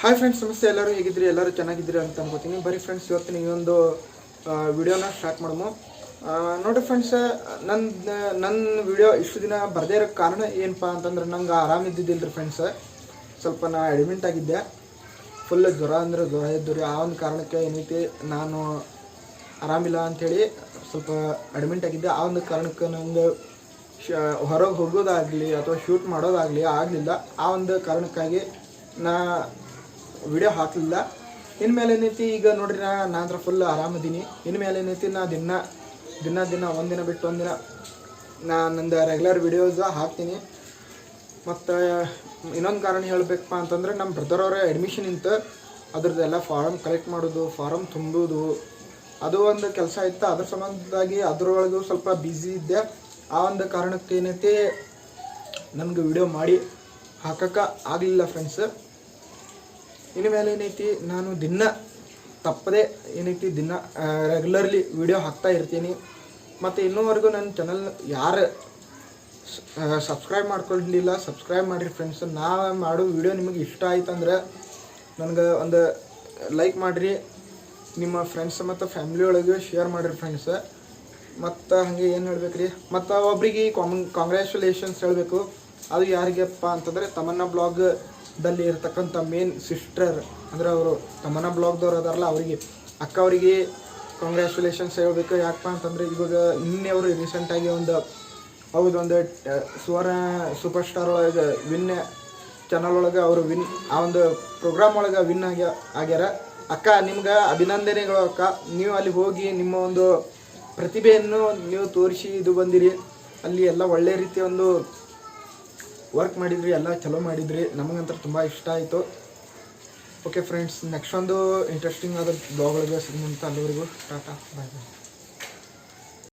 Hi friends ನಮಸ್ತೆ ಎಲ್ಲರೂ ಹೇಗಿದ್ರಿ ಎಲ್ಲರೂ ಚೆನ್ನಾಗಿದ್ದೀರಿ ಅಂತ ಅನ್ಕೋತೀನಿ. ಬರೀ ಫ್ರೆಂಡ್ಸ್ ಇವತ್ತಿನ ಈ ಒಂದು ವಿಡಿಯೋನ ಸ್ಟಾರ್ಟ್ ಮಾಡಮು ನೋಡಿ ಫ್ರೆಂಡ್ಸ್ ನನ್ನ ನನ್ನ ವಿಡಿಯೋ ಇಷ್ಟು ದಿನ ಬರದೇ ಇರೋ ಕಾರಣ ಏನಪ್ಪ ಅಂತಂದ್ರೆ ನಂಗೆ ಆರಾಮಿದ್ದಿದ್ದಿಲ್ಲ ರೀ ಫ್ರೆಂಡ್ಸ್ ಸ್ವಲ್ಪ ನಾ ಅಡ್ಮಿಂಟ್ ಆಗಿದ್ದೆ. ಫುಲ್ ಜ್ವರ ಅಂದರೆ ಜ್ವರ ಇದ್ದು ರೀ. ಆ ಒಂದು ಕಾರಣಕ್ಕೆ ಏನೈತಿ, ನಾನು ಆರಾಮಿಲ್ಲ ಅಂಥೇಳಿ ಸ್ವಲ್ಪ ಅಡ್ಮಿಂಟ್ ಆಗಿದ್ದೆ. ಆ ಒಂದು ಕಾರಣಕ್ಕೆ ನಂಗೆ ಶ, ಹೊರಗೆ ಹೋಗೋದಾಗಲಿ ಅಥವಾ ಶೂಟ್ ಮಾಡೋದಾಗಲಿ ಆಗಲಿಲ್ಲ. ಆ ಒಂದು ಕಾರಣಕ್ಕಾಗಿ ನಾ ವಿಡಿಯೋ ಹಾಕಲಿಲ್ಲ. ಇನ್ಮೇಲೆ ಏನೈತಿ, ಈಗ ನೋಡ್ರಿ ನಾ ನಾ ಹತ್ರ ಫುಲ್ ಆರಾಮದೀನಿ ಇನ್ಮೇಲೆ ಏನೈತಿ, ನಾ ದಿನ ದಿನ ದಿನ ಒಂದಿನ ಬಿಟ್ಟು ಒಂದಿನ ನಾ ನಂದು ರೆಗ್ಯುಲರ್ ವಿಡಿಯೋಸ್ ಹಾಕ್ತೀನಿ. ಮತ್ತು, ಇನ್ನೊಂದು ಕಾರಣ ಹೇಳಬೇಕಪ್ಪ ಅಂತಂದ್ರೆ ನಮ್ಮ ಬ್ರದರ್ ಅವರ ಅಡ್ಮಿಷನ್ ಇಂತ ಅದ್ರದ್ದೆಲ್ಲ ಫಾರಮ್ ಕಲೆಕ್ಟ್ ಮಾಡೋದು ಫಾರಮ್ ತುಂಬೋದು. ಅದು ಒಂದು ಕೆಲಸ ಇತ್ತು. ಅದ್ರ ಸಂಬಂಧದಾಗಿ ಅದರೊಳಗೂ ಸ್ವಲ್ಪ ಬ್ಯುಸಿ ಇದ್ದೆ. ಆ ಒಂದು ಕಾರಣಕ್ಕೆ ಏನೈತಿ ನನಗೆ ವಿಡಿಯೋ ಮಾಡಿ ಹಾಕಕ್ಕೆ ಆಗಲಿಲ್ಲ ಫ್ರೆಂಡ್ಸ್ ಇನ್ನು ಮೇಲೆ ಏನೈತಿ, ನಾನು ದಿನ ತಪ್ಪದೆ ಏನೈತಿ, ದಿನ ರೆಗ್ಯುಲರ್ಲಿ ವಿಡಿಯೋ ಹಾಕ್ತಾ ಇರ್ತೀನಿ. ಮತ್ತು ಇನ್ನೂವರೆಗೂ ನನ್ನ ಚಾನಲ್ ಯಾರು ಸಬ್ಸ್ಕ್ರೈಬ್ ಮಾಡ್ಕೊಳ್ಲಿಲ್ಲ ಸಬ್ಸ್ಕ್ರೈಬ್ ಮಾಡಿರಿ ಫ್ರೆಂಡ್ಸ್ ನಾ ಮಾಡೋ ವಿಡಿಯೋ ನಿಮಗೆ ಇಷ್ಟ ಆಯ್ತು ಅಂದ್ರೆ ನನಗೆ ಒಂದು ಲೈಕ್ ಮಾಡಿರಿ. ನಿಮ್ಮ ಫ್ರೆಂಡ್ಸ್ ಮತ್ತು ಫ್ಯಾಮಿಲಿ ಒಳಗೆ ಶೇರ್ ಮಾಡಿರಿ ಫ್ರೆಂಡ್ಸ್ ಮತ್ತು ಹಾಗೆ ಏನು ಹೇಳ್ಬೇಕು ರೀ ಮತ್ತು ಒಬ್ರಿಗೆ ಕಾಮ್ ಕಾಂಗ್ರ್ಯಾಚುಲೇಷನ್ಸ್ ಹೇಳಬೇಕು. ಅದು ಯಾರಿಗೆಪ್ಪ ಅಂತಂದರೆ ತಮನ್ನ ಬ್ಲಾಗ್ದಲ್ಲಿ ಇರತಕ್ಕಂಥ ಮೇನ್ ಸಿಸ್ಟರ್ ಅಂದರೆ ಅವರು ತಮ್ಮನ ಬ್ಲಾಗ್ದವ್ರು ಅದಾರಲ್ಲ, ಅವರಿಗೆ ಅಕ್ಕ ಅವರಿಗೆ ಕಾಂಗ್ರ್ಯಾಚುಲೇಷನ್ಸ್ ಹೇಳಬೇಕು. ಯಾಕಪ್ಪ ಅಂತಂದರೆ ಇವಾಗ ನಿನ್ನೆ ಅವರು ರೀಸೆಂಟಾಗಿ ಒಂದು, ಹೌದು, ಒಂದು ಟ- ಸುವರ್ಣ ಸೂಪರ್ ಸ್ಟಾರ್ ಒಳಗೆ ವಿನ್ ಚಾನಲ್ ಒಳಗೆ ಅವರು ವಿನ್ ಆ ಒಂದು ಪ್ರೋಗ್ರಾಮ್ ಒಳಗೆ ವಿನ್ ಆಗ್ಯ, ಆಗ್ಯಾರ. ಅಕ್ಕ, ನಿಮ್ಗೆ ಅಭಿನಂದನೆಗಳು ಅಕ್ಕ. ನೀವು ಅಲ್ಲಿ ಹೋಗಿ ನಿಮ್ಮ ಒಂದು ಪ್ರತಿಭೆಯನ್ನು ನೀವು ತೋರಿಸಿ ಇದು ಬಂದಿರಿ. ಅಲ್ಲಿ ಎಲ್ಲ ಒಳ್ಳೆ ರೀತಿಯ ಒಂದು ವರ್ಕ್ ಮಾಡಿದ್ರಿ, ಎಲ್ಲ ಚಲೋ ಮಾಡಿದ್ರಿ ನಮಗಂತೂ ತುಂಬ ಇಷ್ಟ ಆಯಿತು. ಓಕೆ ಫ್ರೆಂಡ್ಸ್ ನೆಕ್ಸ್ಟ್ ಒಂದು ಇಂಟ್ರೆಸ್ಟಿಂಗ್ ಆದ ಬ್ಲಾಗ್ ಸಿಗುವಂತ ಅಲ್ಲಿವರೆಗೂ. ಟಾಟಾ ಬಾಯ್ ಬಾಯ್